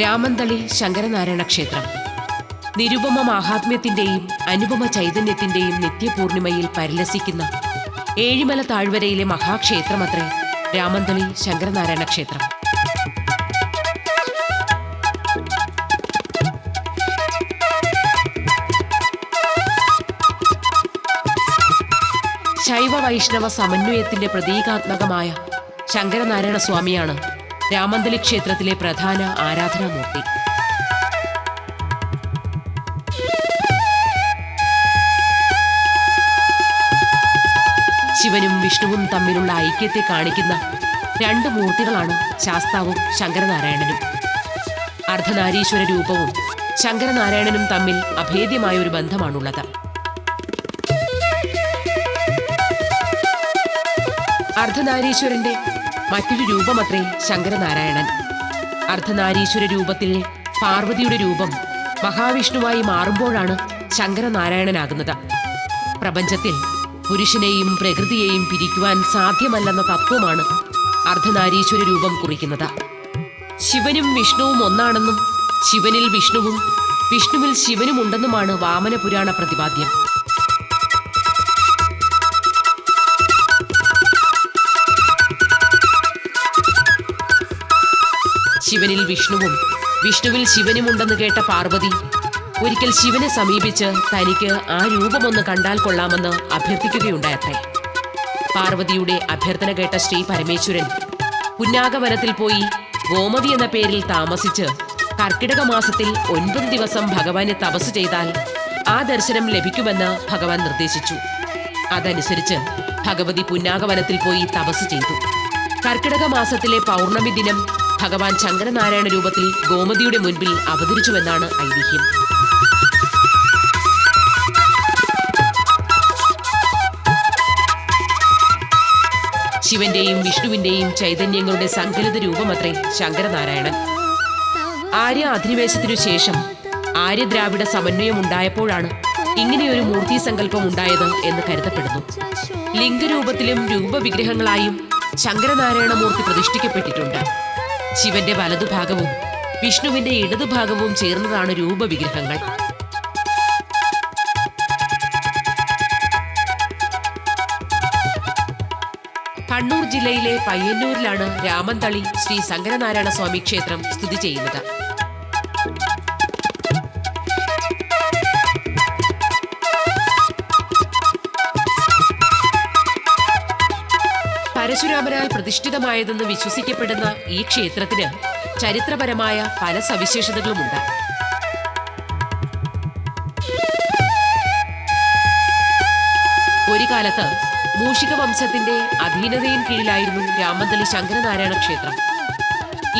രാമന്തളി ശങ്കരനാരായണ ക്ഷേത്രം. നിരുപമ മാഹാത്മ്യത്തിന്റെയും അനുപമ ചൈതന്യത്തിന്റെയും നിത്യപൂർണിമയിൽ പരിലസിക്കുന്ന ഏഴിമല താഴ്വരയിലെ മഹാക്ഷേത്രമത്രേ രാമന്തളി ശങ്കരനാരായണ ക്ഷേത്രം. ശൈവ വൈഷ്ണവ സമന്വയത്തിന്റെ പ്രതീകാത്മകമായ ശങ്കരനാരായണ സ്വാമിയാണ് രാമന്തലി ക്ഷേത്രത്തിലെ പ്രധാന ആരാധനാമൂർത്തി. ശിവനും വിഷ്ണുവും തമ്മിലുള്ള ഐക്യത്തെ കാണിക്കുന്ന രണ്ട് മൂർത്തികളാണ് ശാസ്താവും ശങ്കരനാരായണനും. അർദ്ധനാരീശ്വര രൂപവും ശങ്കരനാരായണനും തമ്മിൽ അഭേദ്യമായ ഒരു ബന്ധമാണുള്ളത്. അർദ്ധനാരീശ്വരന്റെ മറ്റൊരു രൂപമത്രേ ശങ്കരനാരായണൻ. അർദ്ധനാരീശ്വര രൂപത്തിൽ പാർവതിയുടെ രൂപം മഹാവിഷ്ണുവായി മാറുമ്പോഴാണ് ശങ്കരനാരായണനാകുന്നത്. പ്രപഞ്ചത്തിൽ പുരുഷനെയും പ്രകൃതിയെയും പിരിക്കുവാൻ സാധ്യമല്ലെന്ന തത്വമാണ് അർദ്ധനാരീശ്വര രൂപം കുറിക്കുന്നത്. ശിവനും വിഷ്ണുവും ഒന്നാണെന്നും ശിവനിൽ വിഷ്ണുവും വിഷ്ണുവിൽ ശിവനും ഉണ്ടെന്നുമാണ് വാമന പുരാണ പ്രതിപാദ്യം ശിവനിൽ വിഷ്ണുവും വിഷ്ണുവിൽ ശിവനുമുണ്ടെന്ന് കേട്ട പാർവതി ഒരിക്കൽ ശിവനെ സമീപിച്ച് തനിക്ക് ആ രൂപമൊന്ന് കണ്ടാൽ കൊള്ളാമെന്ന് അഭ്യർത്ഥിക്കുകയുണ്ടായത്രേ. പാർവതിയുടെ അഭ്യർത്ഥന കേട്ട ശ്രീ പരമേശ്വരൻ പുന്നാഗവനത്തിൽ പോയി ഗോമതി എന്ന പേരിൽ താമസിച്ച് കർക്കിടക മാസത്തിൽ ഒൻപത് ദിവസം ഭഗവാനെ തപസ് ചെയ്താൽ ആ ദർശനം ലഭിക്കുമെന്ന് ഭഗവാൻ നിർദ്ദേശിച്ചു. അതനുസരിച്ച് ഭഗവതി പുന്നാഗവനത്തിൽ പോയി തപസ് ചെയ്തു. കർക്കിടക മാസത്തിലെ പൗർണമി ദിനം ഭഗവാൻ ശങ്കരനാരായണ രൂപത്തിൽ ഗോമതിയുടെ മുൻപിൽ അവതരിച്ചുവെന്നാണ് ഐതിഹ്യം. ശിവന്റെയും വിഷ്ണുവിന്റെയും ചൈതന്യങ്ങളുടെ സങ്കലിത രൂപമത്രേ ശങ്കരനാരായണൻ. ആര്യ അധിനിവേശത്തിനു ശേഷം ആര്യദ്രാവിഡ സമന്വയം ഉണ്ടായപ്പോഴാണ് ഇങ്ങനെയൊരു മൂർത്തി സങ്കല്പം ഉണ്ടായത് എന്ന് കരുതപ്പെടുന്നു. ലിംഗരൂപത്തിലും രൂപവിഗ്രഹങ്ങളായും ശങ്കരനാരായണ മൂർത്തി പ്രതിഷ്ഠിക്കപ്പെട്ടിട്ടുണ്ട്. ശിവന്റെ വലതുഭാഗവും വിഷ്ണുവിന്റെ ഇടതുഭാഗവും ചേർന്നതാണ് രൂപവിഗ്രഹങ്ങൾ. കണ്ണൂർ ജില്ലയിലെ പയ്യന്നൂരിലാണ് രാമന്തളി ശ്രീ ശങ്കരനാരായണ സ്വാമി ക്ഷേത്രം സ്ഥിതി ചെയ്യുന്നത്. പരശുരാമനാൽ പ്രതിഷ്ഠിതമായതെന്ന് വിശ്വസിക്കപ്പെടുന്ന ഈ ക്ഷേത്രത്തിന് ചരിത്രപരമായ പല സവിശേഷതകളുമുണ്ട്. ഒരു കാലത്ത് മൂഷിക വംശത്തിന്റെ അധീനതയിൻ കീഴിലായിരുന്നു രാമന്തളി ശങ്കരനാരായണ ക്ഷേത്രം.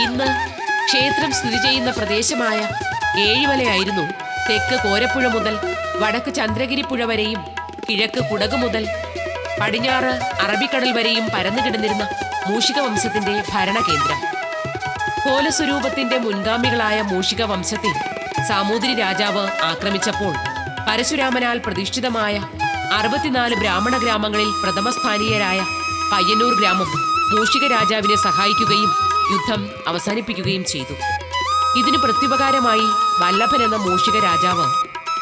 ഇന്ന് ക്ഷേത്രം സ്ഥിതി ചെയ്യുന്ന പ്രദേശമായ ഏഴിമലയായിരുന്നു തെക്ക് കോരപ്പുഴ മുതൽ വടക്ക് ചന്ദ്രഗിരിപ്പുഴ വരെയും കിഴക്ക് കുടക് മുതൽ പടിഞ്ഞാറ് അറബിക്കടൽ വരെയും പരന്നു കിടന്നിരുന്ന മൂഷിക വംശത്തിന്റെ ഭരണകേന്ദ്രം. കോലസ്വരൂപത്തിന്റെ മുൻഗാമികളായ മൂഷിക വംശത്തെ സാമൂതിരി രാജാവ് ആക്രമിച്ചപ്പോൾ പരശുരാമനാൽ പ്രതിഷ്ഠിതമായ അറുപത്തിനാല് ബ്രാഹ്മണ ഗ്രാമങ്ങളിൽ പ്രഥമസ്ഥാനീയരായ പയ്യന്നൂർ ഗ്രാമം മൂഷിക രാജാവിനെ സഹായിക്കുകയും യുദ്ധം അവസാനിപ്പിക്കുകയും ചെയ്തു. ഇതിന് പ്രത്യുപകാരമായി വല്ലഭൻ എന്ന മൂഷിക രാജാവ്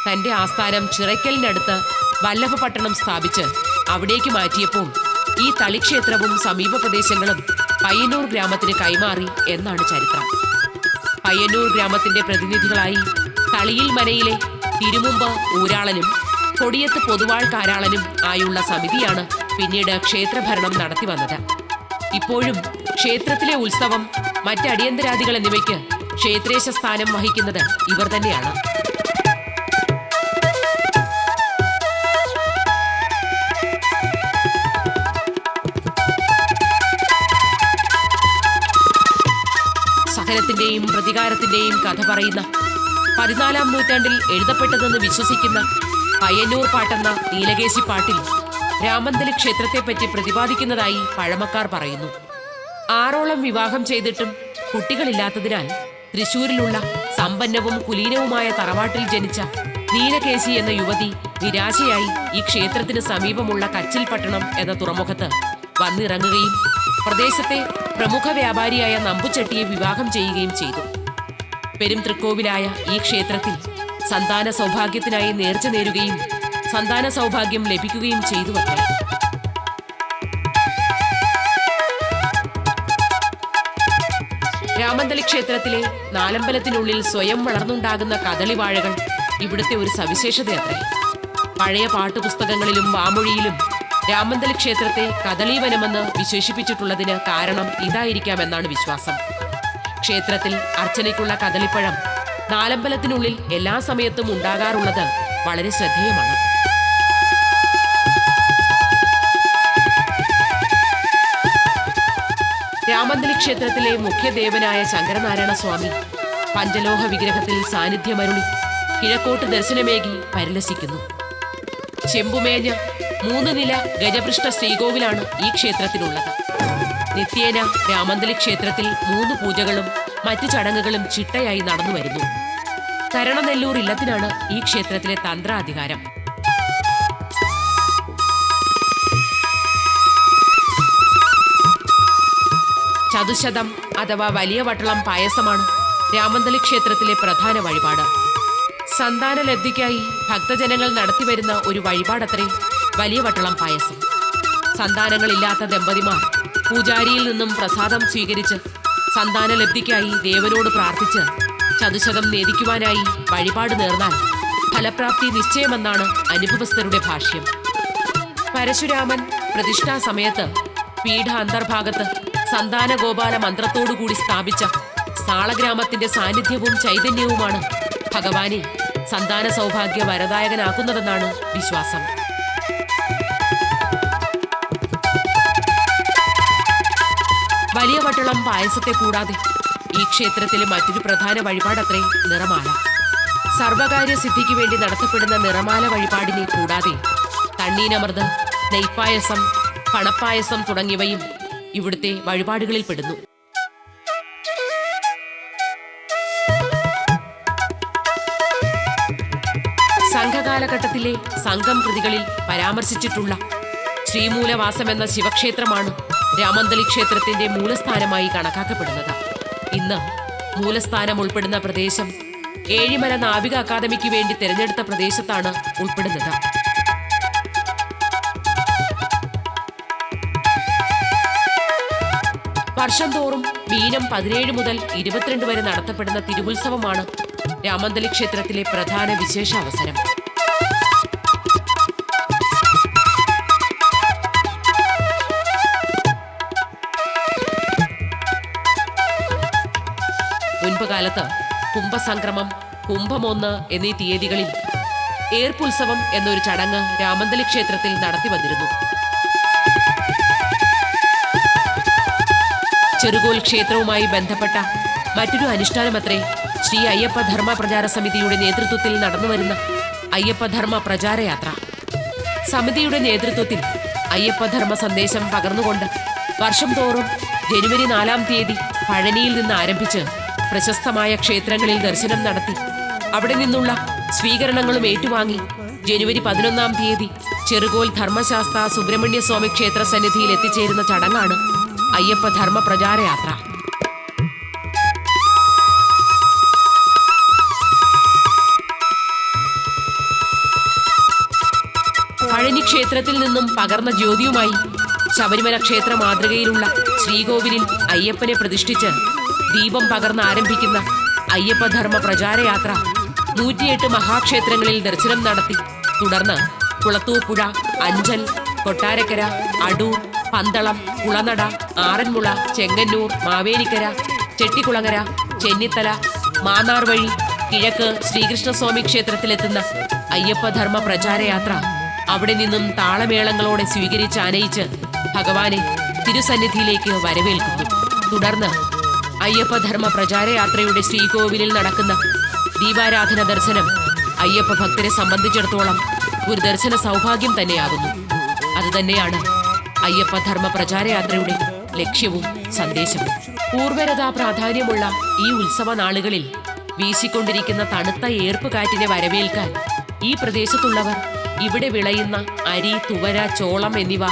തന്റെ ആസ്ഥാനം ചിറയ്ക്കലിനടുത്ത് വല്ലഭപട്ടണം സ്ഥാപിച്ച് അവിടേക്ക് മാറ്റിയപ്പോൾ ഈ തളിക്ഷേത്രവും സമീപ പ്രദേശങ്ങളും പയ്യന്നൂർ ഗ്രാമത്തിന് കൈമാറി എന്നാണ് ചരിത്രം. പയ്യന്നൂർ ഗ്രാമത്തിന്റെ പ്രതിനിധികളായി തളിയിൽ മനയിലെ തിരുമുമ്പ് ഊരാളനും കൊടിയത്ത് പൊതുവാൾ കാരാളനും ആയുള്ള സമിതിയാണ് പിന്നീട് ക്ഷേത്രഭരണം നടത്തി വന്നത്. ഇപ്പോഴും ക്ഷേത്രത്തിലെ ഉത്സവം മറ്റടിയന്തരാദികൾ എന്നിവയ്ക്ക് ക്ഷേത്രേശ സ്ഥാനം വഹിക്കുന്നത് ഇവർ തന്നെയാണ്. സഹനത്തിന്റെയും പ്രതികാരത്തിന്റെയും കഥ പറയുന്ന പതിനാലാം നൂറ്റാണ്ടിൽ എഴുതപ്പെട്ടതെന്ന് വിശ്വസിക്കുന്ന പയ്യന്നൂർ പാട്ടെന്ന നീലകേശി പാട്ടിൽ രാമന്തലി ക്ഷേത്രത്തെപ്പറ്റി പ്രതിപാദിക്കുന്നതായി പഴമക്കാർ പറയുന്നു. ആറോളം വിവാഹം ചെയ്തിട്ടും കുട്ടികളില്ലാത്തതിനാൽ തൃശൂരിലുള്ള സമ്പന്നവും കുലീനവുമായ തറവാട്ടിൽ ജനിച്ച നീലകേശി എന്ന യുവതി നിരാശയായി ഈ ക്ഷേത്രത്തിന് സമീപമുള്ള കച്ചിൽ പട്ടണം എന്ന തുറമുഖത്ത് വന്നിറങ്ങുകയും പ്രദേശത്തെ പ്രമുഖ വ്യാപാരിയായ നമ്പുചട്ടിയെ വിവാഹം ചെയ്യുകയും ചെയ്തു. പെരും തൃക്കോവിലായ ഈ ക്ഷേത്രത്തിൽ സന്താന സൗഭാഗ്യത്തിനായി നേർച്ച നേരുകയും സന്താന സൗഭാഗ്യം ലഭിക്കുകയും ചെയ്തു അത്രേ രാമന്തലി ക്ഷേത്രത്തിലെ നാലമ്പലത്തിനുള്ളിൽ സ്വയം വളർന്നുണ്ടാകുന്ന കദളിവാഴകൾ ഇവിടുത്തെ ഒരു സവിശേഷതയത്രേ. പഴയ പാട്ടുപുസ്തകങ്ങളിലും വാമൊഴിയിലും രാമന്തളി ക്ഷേത്രത്തെ കദളീവനമെന്ന് വിശേഷിപ്പിച്ചിട്ടുള്ളതിന് കാരണം ഇതായിരിക്കാമെന്നാണ് വിശ്വാസം. ക്ഷേത്രത്തിൽ അർച്ചനയ്ക്കുള്ള കദളിപ്പഴം നാലമ്പലത്തിനുള്ളിൽ എല്ലാ സമയത്തും ഉണ്ടാകാറുള്ളത് വളരെ ശ്രദ്ധേയമാണ്. രാമന്തലി ക്ഷേത്രത്തിലെ മുഖ്യദേവനായ ശങ്കരനാരായണ സ്വാമി പഞ്ചലോഹ വിഗ്രഹത്തിൽ സാന്നിധ്യമരുളി കിഴക്കോട്ട് ദർശനമേകി പരിലസിക്കുന്നു. ചെമ്പുമേഞ്ഞ മൂന്ന് നില ഗജപൃഷ്ഠ ശ്രീകോവിലാണ് ഈ ക്ഷേത്രത്തിനുള്ളത് നിത്യേന രാമന്തലി ക്ഷേത്രത്തിൽ മൂന്ന് പൂജകളും മറ്റു ചടങ്ങുകളും ചിട്ടയായി നടന്നു വരുന്നു. കരണനെല്ലൂർ ഇല്ലത്തിനാണ് ഈ ക്ഷേത്രത്തിലെ തന്ത്രാധികാരം. ചതുശതം അഥവാ വലിയ വട്ടളം പായസമാണ് രാമന്തലി ക്ഷേത്രത്തിലെ പ്രധാന വഴിപാട്. സന്താന ലബ്ധിക്കായി ഭക്തജനങ്ങൾ നടത്തിവരുന്ന ഒരു വഴിപാടത്രേ വലിയ വട്ടളം പായസം. സന്താനങ്ങളില്ലാത്ത ദമ്പതിമാർ പൂജാരിയിൽ നിന്നും പ്രസാദം സ്വീകരിച്ച് സന്താന ലബ്ധിക്കായി ദേവനോട് പ്രാർത്ഥിച്ച് ചതുശതം നേദിക്കുവാനായി വഴിപാട് നേർന്നാൽ ഫലപ്രാപ്തി നിശ്ചയമെന്നാണ് അനുഭവസ്ഥരുടെ ഭാഷ്യം. പരശുരാമൻ പ്രതിഷ്ഠാ സമയത്ത് പീഠ അന്തർഭാഗത്ത് സന്താന ഗോപാല മന്ത്രത്തോടുകൂടി സ്ഥാപിച്ച സാളഗ്രാമത്തിന്റെ സാന്നിധ്യവും ചൈതന്യവുമാണ് ഭഗവാനെ സന്താന സൗഭാഗ്യ വരദായകനാക്കുന്നതെന്നാണ് വിശ്വാസം. വലിയ വട്ടളം പായസത്തെ കൂടാതെ ഈ ക്ഷേത്രത്തിലെ മറ്റൊരു പ്രധാന വഴിപാടത്രേ നിറമാല. സർവകാര്യ സിദ്ധിക്ക് വേണ്ടി നടത്തപ്പെടുന്ന നിറമാല വഴിപാടിനെ കൂടാതെ തണ്ണീനമൃത് നെയ്പ്പായസം പണപ്പായസം തുടങ്ങിയവയും ഇവിടുത്തെ വഴിപാടുകളിൽ പെടുന്നു. സംഘകാലഘട്ടത്തിലെ സംഘം കൃതികളിൽ പരാമർശിച്ചിട്ടുള്ള ശ്രീമൂലവാസം എന്ന ശിവക്ഷേത്രമാണ് രാമന്തലി ക്ഷേത്രത്തിന്റെ മൂലസ്ഥാനമായി കണക്കാക്കപ്പെടുന്നത്. ഇന്ന് മൂലസ്ഥാനം ഉൾപ്പെടുന്ന പ്രദേശം ഏഴിമല നാവിക അക്കാദമിക്ക് വേണ്ടി തിരഞ്ഞെടുത്ത പ്രദേശത്താണ് ഉൾപ്പെടുന്നത്. വർഷം തോറും മീനം പതിനേഴ് മുതൽ ഇരുപത്തിരണ്ട് വരെ നടത്തപ്പെടുന്ന തിരുവുത്സവമാണ് രാമന്തളി ക്ഷേത്രത്തിലെ പ്രധാന വിശേഷ അവസരം മുൻപ് കാലത്ത് കുംഭസംക്രമം കുംഭമൊന്ന് എന്നീ തീയതികളിൽ ഏർപ്പുത്സവം എന്നൊരു ചടങ്ങ് രാമന്തലി ക്ഷേത്രത്തിൽ നടത്തി വന്നിരുന്നു. ചെറുകോൽ ക്ഷേത്രവുമായി ബന്ധപ്പെട്ട മറ്റൊരു അനുഷ്ഠാനമത്രേ ശ്രീ അയ്യപ്പ ധർമ്മ പ്രചാര സമിതിയുടെ നേതൃത്വത്തിൽ നടന്നുവരുന്ന അയ്യപ്പ ധർമ്മ പ്രചാരയാത്ര സമിതിയുടെ നേതൃത്വത്തിൽ അയ്യപ്പ ധർമ്മ സന്ദേശം പകർന്നുകൊണ്ട് വർഷം തോറും ജനുവരി നാലാം തീയതി പഴനിയിൽ നിന്ന് ആരംഭിച്ച് പ്രശസ്തമായ ക്ഷേത്രങ്ങളിൽ ദർശനം നടത്തി. അവിടെ നിന്നുള്ള സ്വീകരണങ്ങളും ഏറ്റുവാങ്ങി. ജനുവരി പതിനൊന്നാം തീയതി ചെറുകോൽ ധർമ്മശാസ്ത്ര സുബ്രഹ്മണ്യ സ്വാമി ക്ഷേത്ര സന്നിധിയിൽ എത്തിച്ചേരുന്ന ചടങ്ങാണ് അയ്യപ്പ ധർമ്മ പ്രചാരയാത്ര പഴനി ക്ഷേത്രത്തിൽ നിന്നും പകർന്ന ജ്യോതിയുമായി ശബരിമല ക്ഷേത്ര മാതൃകയിലുള്ള ശ്രീകോവിലിൽ അയ്യപ്പനെ പ്രതിഷ്ഠിച്ച് ദീപം പകർന്ന് ആരംഭിക്കുന്ന അയ്യപ്പധർമ്മ പ്രചാരയാത്ര നൂറ്റിയെട്ട് മഹാക്ഷേത്രങ്ങളിൽ ദർശനം നടത്തി. തുടർന്ന് കുളത്തൂപ്പുഴ അഞ്ചൽ കൊട്ടാരക്കര അടൂർ പന്തളം കുളനട ആറന്മുള ചെങ്ങന്നൂർ മാവേലിക്കര ചെട്ടിക്കുളങ്ങര ചെന്നിത്തല മാന്നാർ വഴി കിഴക്ക് ശ്രീകൃഷ്ണസ്വാമി ക്ഷേത്രത്തിലെത്തുന്ന അയ്യപ്പധർമ്മ പ്രചാരയാത്ര അവിടെ നിന്നും താളമേളങ്ങളോടെ സ്വീകരിച്ച് ആനയിച്ച് ഭഗവാനെ തിരുസന്നിധിയിലേക്ക് വരവേൽക്കുന്നു. തുടർന്ന് അയ്യപ്പധർമ്മ പ്രചാരയാത്രയുടെ ശ്രീകോവിലിൽ നടക്കുന്ന ദീപാരാധന ദർശനം അയ്യപ്പ ഭക്തരെ സംബന്ധിച്ചിടത്തോളം ഒരു ദർശന സൗഭാഗ്യം തന്നെയാകുന്നു. അതുതന്നെയാണ് അയ്യപ്പധർമ്മ പ്രചാരയാത്രയുടെ ലക്ഷ്യവും സന്ദേശവും. പൂർവരതാ പ്രാധാന്യമുള്ള ഈ ഉത്സവ നാളുകളിൽ വീശിക്കൊണ്ടിരിക്കുന്ന തണുത്ത ഏർപ്പുകാറ്റിനെ വരവേൽക്കാൻ ഈ പ്രദേശത്തുള്ളവർ ഇവിടെ വിളയുന്ന അരി തുവര ചോളം എന്നിവ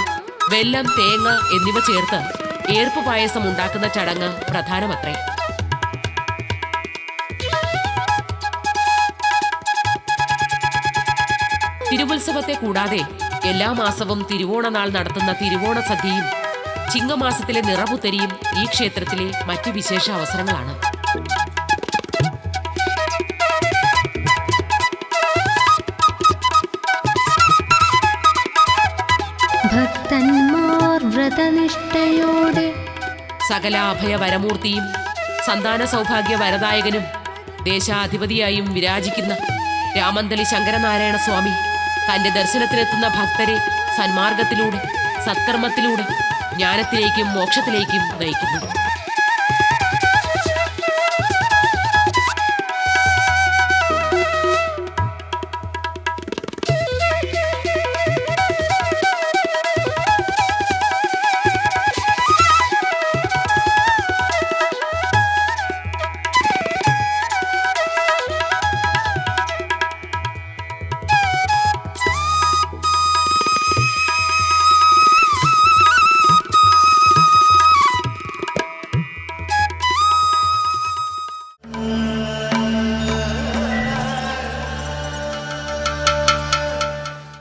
വെല്ലം തേങ്ങ എന്നിവ ചേർത്ത് ഏർപ്പ് പായസം ഉണ്ടാക്കുന്ന ചടങ്ങ് പ്രധാനമത്രേ. തിരുവുത്സവത്തെ കൂടാതെ എല്ലാ മാസവും തിരുവോണനാൾ നടത്തുന്ന തിരുവോണ സദ്യയും ചിങ്ങമാസത്തിലെ നിറപുത്തരിയും ഈ ക്ഷേത്രത്തിലെ മറ്റു വിശേഷ അവസരങ്ങളാണ്. സകല അഭയ വരമൂർത്തിയും സന്താന സൗഭാഗ്യ വരദായകനും ദേശാധിപതിയായും വിരാജിക്കുന്ന രാമന്തലി ശങ്കരനാരായണ സ്വാമി തന്റെ ദർശനത്തിനെത്തുന്ന ഭക്തരെ സന്മാർഗത്തിലൂടെ സത്കർമ്മത്തിലൂടെ ജ്ഞാനത്തിലേക്കും മോക്ഷത്തിലേക്കും നയിക്കുന്നു.